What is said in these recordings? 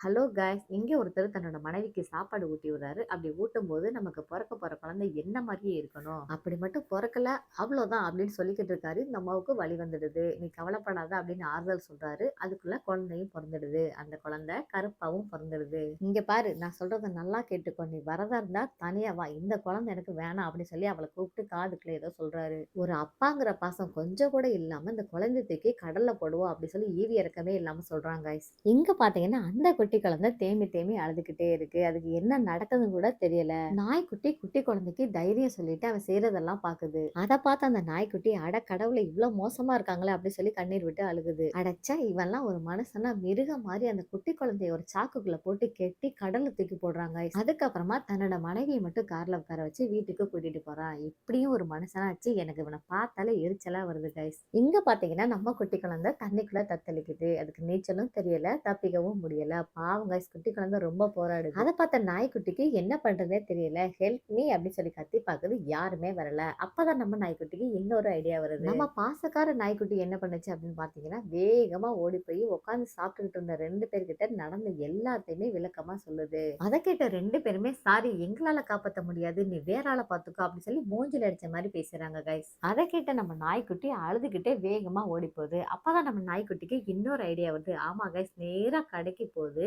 Hello guys இங்கே ஒருத்தர் தன்னோட மனைவிக்கு சாப்பாடு ஊட்டி விடுறாரு. அப்படி ஊட்டும் போது நமக்கு பிறக்க போற குழந்தை என்ன மாதிரியே இருக்கணும்? அப்படி மட்டும் பிறக்கல அவ்வளோதான் அப்படின்னு சொல்லிக்கிட்டு இருக்காரு. இந்த அம்மாவுக்கு வழி வந்துடுது. நீ கவலைப்படாத அப்படின்னு ஆறுதல் சொல்றாரு. அதுக்குள்ள குழந்தையும் பிறந்துடுது. அந்த குழந்தை கருப்பாவும் பிறந்துடுது. இங்க பாரு நான் சொல்றத நல்லா கேட்டுக்கோ. நீ வரதா இருந்தா தனியா வா. இந்த குழந்தை எனக்கு வேணாம் அப்படின்னு சொல்லி அவளை கூப்பிட்டு காதுக்குள்ள ஏதோ சொல்றாரு. ஒரு அப்பாங்கிற பாசம் கொஞ்சம் கூட இல்லாம இந்த குழந்தை தூக்கி கடல்ல போடுவோம் அப்படி சொல்லி ஈவி இறக்கமே இல்லாம சொல்றாங்க guys. இங்க பாத்தீங்கன்னா அந்த குட்டி குழந்தை தேமி தேமி அழுதுகிட்டே இருக்கு. அதுக்கு என்ன நடக்குதுன்னு கூட தெரியல. நாய்க்குட்டி குட்டி குழந்தைக்கு தைரியம் சொல்லிட்டு அவன் செய்யறதெல்லாம் பாக்குது. அதை பார்த்து அந்த நாய்க்குட்டி அட கடவுளை இவ்வளவு மோசமா இருக்காங்களே அப்படின்னு சொல்லி கண்ணீர் விட்டு அழுகுது. அடைச்சா இவன்லாம் ஒரு மனசனா மிருகம் மாதிரி அந்த குட்டி குழந்தைய ஒரு சாக்குக்குள்ள போட்டு கெட்டி கடலை தூக்கி போடுறாங்க. அதுக்கப்புறமா தன்னோட மனைவியை மட்டும் கார்ல உட்கார வச்சு வீட்டுக்கு கூட்டிட்டு போறான் இப்படியும் ஒரு மனுஷனாச்சு எனக்கு இவனை பார்த்தாலே எரிச்சலா வருது கைஸ் இங்க பாத்தீங்கன்னா நம்ம குட்டி குழந்தை தண்ணிக்குள்ள தத்தளிக்குது. அதுக்கு நீச்சலும் தெரியல தப்பிக்கவும் முடியல. பாவம் கைஸ் குட்டி குழந்தை ரொம்ப போராடுது. அதை பார்த்த நாய்க்குட்டிக்கு என்ன பண்றதே தெரியல. ஹெல்ப் மீ அப்படின்னு சொல்லி கத்தி பார்க்குது யாருமே வரல. அப்பதான் நம்ம நாய்க்குட்டிக்கு இன்னொரு ஐடியா வருது. நம்ம பாசக்கார நாய்க்குட்டி என்ன பண்ணுச்சு அப்படின்னு பாத்தீங்கன்னா வேகமா ஓடி போய் உட்காந்து சாப்பிட்டுக்கிட்டு இருந்த ரெண்டு பேர்கிட்ட நடந்த எல்லாத்தையுமே விளக்கமா சொல்லுது. அதை கேட்ட ரெண்டு பேருமே சாரி எங்களால காப்பாத்த முடியாது. நீ வேற ஆளை பாத்துக்கோ அப்படின்னு சொல்லி மூஞ்சில அடிச்ச மாதிரி பேசுறாங்க கைஸ் அதை கேட்ட நம்ம நாய்க்குட்டி அழுதுகிட்டே வேகமா ஓடி போகுது. அப்பதான் நம்ம நாய்க்குட்டிக்கு இன்னொரு ஐடியா வருது. ஆமா கைஸ் நேரா கடைக்கு போகுது.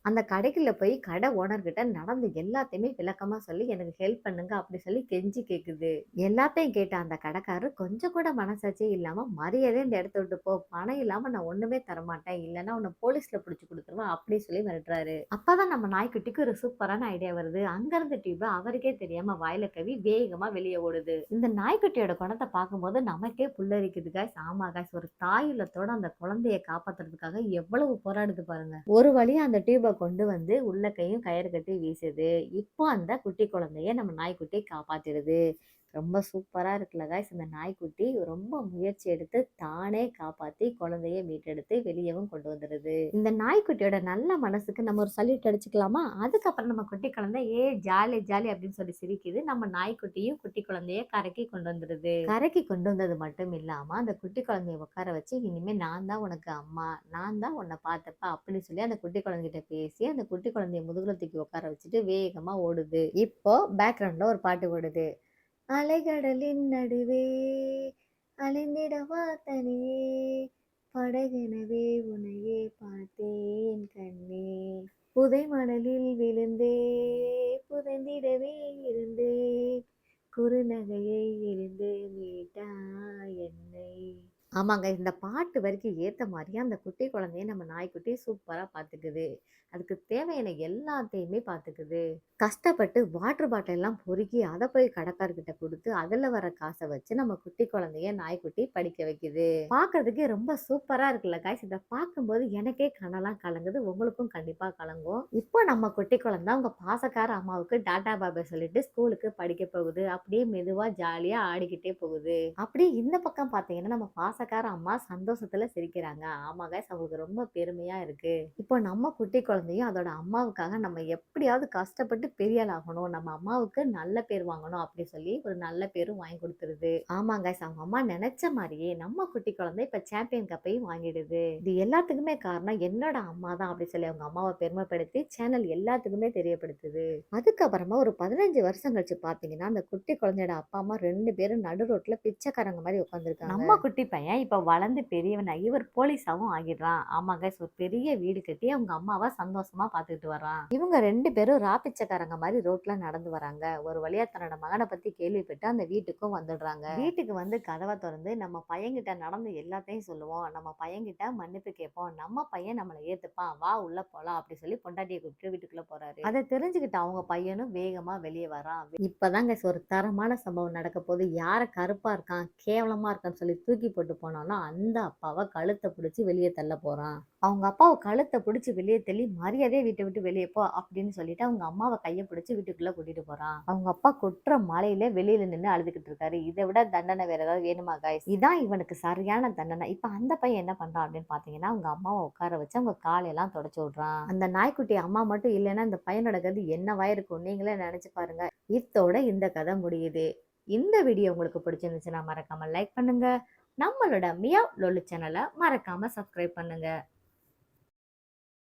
அந்த கடைக்குள்ள போய் கடை ஓனர்கிட்ட நடந்து நடந்த எல்லாத்தையுமே விளக்கமாக சொல்லி எனக்கு ஹெல்ப் பண்ணுங்க அப்படி சொல்லி கெஞ்சி கேட்குது எல்லாத்தையும் கேட்ட அந்த கடைக்காரர் கொஞ்சம் கூட மனசாட்சியே இல்லாமல் மரியாதை இந்த இடத்த விட்டு போ. பணம் இல்லாமல் நான் ஒன்றுமே தரமாட்டேன். இல்லைன்னா உன்னை போலீஸில் பிடிச்சி கொடுத்துருவேன் அப்படி சொல்லி மிரட்டுறாரு. அப்பதான் நம்ம நாய்க்குட்டிக்கு ஒரு சூப்பரான ஐடியா வருது. அங்கேருந்து டியூப் அவருக்கே தெரியாமல் வாயில கவி வேகமாக வெளியே ஓடுது. இந்த நாய்க்குட்டியோட குணத்தை பார்க்கும்போது நமக்கே புல்லரிக்குது. காய்ஸ் ஆமா காய்ஸ் ஒரு தாயுள்ளத்தோட அந்த குழந்தைய காப்பாத்துறதுக்காக எவ்வளவு போராடுது பாருங்க. ஒரு வழியாக அந்த டியூபை கொண்டு வந்து உள்ள கையும் கயிறு கட்டி வீசுது. இப்போ அந்த குட்டி குழந்தைய நம்ம நாய்க்குட்டி காப்பாத்திடுது. ரொம்ப சூப்பராக இருக்குல்ல காய்ஸ் இந்த நாய்க்குட்டி ரொம்ப முயற்சி எடுத்து தானே காப்பாற்றி குழந்தைய மீட்டெடுத்து வெளியவும் கொண்டு வந்துடுது இந்த நாய்க்குட்டியோட நல்ல மனசுக்கு நம்ம ஒரு சல்யூட் அடிச்சுக்கலாமா? அதுக்கப்புறம் நம்ம குட்டி குழந்தை ஏ ஜாலி ஜாலி அப்படின்னு சொல்லி சிரிக்குது. நம்ம நாய்க்குட்டியும் குட்டி குழந்தைய கரைக்கி கொண்டு வந்துடுது கரைக்கி கொண்டு வந்தது மட்டும் இல்லாமல் அந்த குட்டி குழந்தைய உட்கார வச்சு இனிமேல் நான் தான் உனக்கு அம்மா நான் தான் உன்னை பார்த்தப்ப அப்படின்னு சொல்லி அந்த குட்டி குழந்தைகிட்ட பேசி அந்த குட்டி குழந்தைய முதுகுல தூக்கி உட்கார வச்சுட்டு வேகமாக ஓடுது. இப்போ பேக்ரவுண்டில் ஒரு பாட்டு ஓடுது. அலைகடலின் நடுவே அலைந்திடவா தனியே. படகெனவே உனையே பார்த்தேன் கண்ணே. புதை மணலில் விழுந்தே புதைந்திடவே இருந்தே குறுநகையை இருந்தே ஆமாங்க. இந்த பாட்டு வரைக்கும் ஏத்த மாதிரியே அந்த குட்டி குழந்தைய நம்ம நாய்க்குட்டி சூப்பரா பாத்துக்குது. அதுக்கு தேவையான எல்லாத்தையுமே பாத்துக்குது. கஷ்டப்பட்டு வாட்டர் பாட்டில் எல்லாம் பொறுக்கி அதை போய் கடைக்கார்கிட்ட கொடுத்து அதுல வர காசை வச்சு நம்ம குட்டி குழந்தைய நாய்க்குட்டி படிக்க வைக்குது. பார்க்கிறதுக்கே ரொம்ப சூப்பரா இருக்குல்ல காய்ஸ் இதை பார்க்கும்போது எனக்கே கண்ணெல்லாம் கலங்குது. உங்களுக்கும் கண்டிப்பா கலங்கும். இப்போ நம்ம குட்டி குழந்தை உங்க பாசக்கார அம்மாவுக்கு டாட்டா பாபா சொல்லிட்டு ஸ்கூலுக்கு படிக்க போகுது. அப்படியே மெதுவா ஜாலியா ஆடிக்கிட்டே போகுது. அப்படியே இந்த பக்கம் பாத்தீங்கன்னா நம்ம பாசக்கார அம்மா சந்தோஷத்துல சிரிக்கிறாங்க. ஆமாங்க அவங்களுக்கு ரொம்ப பெருமையா இருக்கு. இப்போ நம்ம குட்டி குழந்தையும் அதோட அம்மாவுக்காக நம்ம எப்படியாவது கஷ்டப்பட்டு பெரிய ஆகணும் நம்ம அம்மாவுக்கு நல்ல பேர் வாங்கணும் அப்படி சொல்லி ஒரு நல்ல பேரும் வாங்கி கொடுத்துருது. ஆமாங்க அவங்க அம்மா நினைச்ச மாதிரியே நம்ம குட்டி குழந்தை இப்ப சாம்பியன் கப்பையும் வாங்கிடுது. இது எல்லாத்துக்குமே காரணம் என்னோட அம்மா தான் அப்படி சொல்லி அவங்க அம்மாவை பெருமைப்படுத்தி சேனல் எல்லாத்துக்குமே தெரியப்படுத்துது. அதுக்கப்புறமா ஒரு பதினஞ்சு வருஷம் கழிச்சு பாத்தீங்கன்னா அந்த குட்டி குழந்தையோட அப்பா அம்மா ரெண்டு பேரும் நடு ரோட்ல பிச்சைக்காரங்க மாதிரி உட்காந்துருக்காங்க நம்ம குட்டி பையன் இப்ப வளர்ந்து பெரியவனாகி ஒரு போலீஸாவும் ஆகிடுறான். ஆமாங்க. ஒரு பெரிய வீடு கட்டி அவங்க அம்மாவை சந்தோஷமா பார்த்துக்கிட்டு வர்றான். இவங்க ரெண்டு பேரும் ராப்பிச்சக்காரங்க மாதிரி ரோட்ல நடந்து வராங்க. ஒரு வழியா தன்னோட மகனை பத்தி கேள்விப்பட்டு அந்த வீட்டுக்கும் வந்துடுறாங்க. வீட்டுக்கு வந்து கதவை திறந்து நம்ம பையன்கிட்ட நடந்து எல்லாத்தையும் சொல்லுவோம். நம்ம பையன்கிட்ட மன்னிப்பு கேட்போம். நம்ம பையன் நம்மளை ஏத்துப்பான். வா உள்ள போலாம் அப்படி சொல்லி பொண்டாட்டியை கூப்பிட்டு வீட்டுக்குள்ள போறாரு. அதை தெரிஞ்சுக்கிட்டு அவங்க பையனும் வேகமா வெளியே வரான் இப்பதாங்க ஒரு தரமான சம்பவம் நடக்க போது யார கருப்பா இருக்கான்? கேவலமா இருக்கான்னு சொல்லி தூக்கி போட்டு போனாலும் அந்த அப்பாவை கழுத்தை பிடிச்சி வெளியே தள்ள போறான். அவங்க அப்பாவை கழுத்தை பிடிச்சி வெளியே தள்ளி மரியாதையை வீட்டை விட்டு வெளியே போ அப்படின்னு சொல்லிட்டு அவங்க அம்மாவை கையை பிடிச்சி வீட்டுக்குள்ளே கூட்டிட்டு போறான். அவங்க அப்பா கொட்டுற மலையில வெளியில நின்று அழுதுகிட்டு இருக்காரு. இதை விட தண்டனை வேற ஏதாவது வேணுமா காய்ஸ் இதான் இவனுக்கு சரியான தண்டனை. இப்போ அந்த பையன் என்ன பண்ணுறான் அப்படின்னு பார்த்தீங்கன்னா அவங்க அம்மாவை உட்கார வச்சு அவங்க காலையெல்லாம் தொடச்சி விட்றான். அந்த நாய்க்குட்டி அம்மா மட்டும் இல்லைன்னா இந்த பையனோட கதை என்னவா இருக்கும் நீங்களே நினச்சி பாருங்க. இத்தோட இந்த கதை முடியுது. இந்த வீடியோ உங்களுக்கு பிடிச்சிருந்துச்சுன்னா மறக்காம லைக் பண்ணுங்க. நம்மளோட மியா லொலு சேனலை மறக்காம சப்ஸ்கிரைப் பண்ணுங்கள்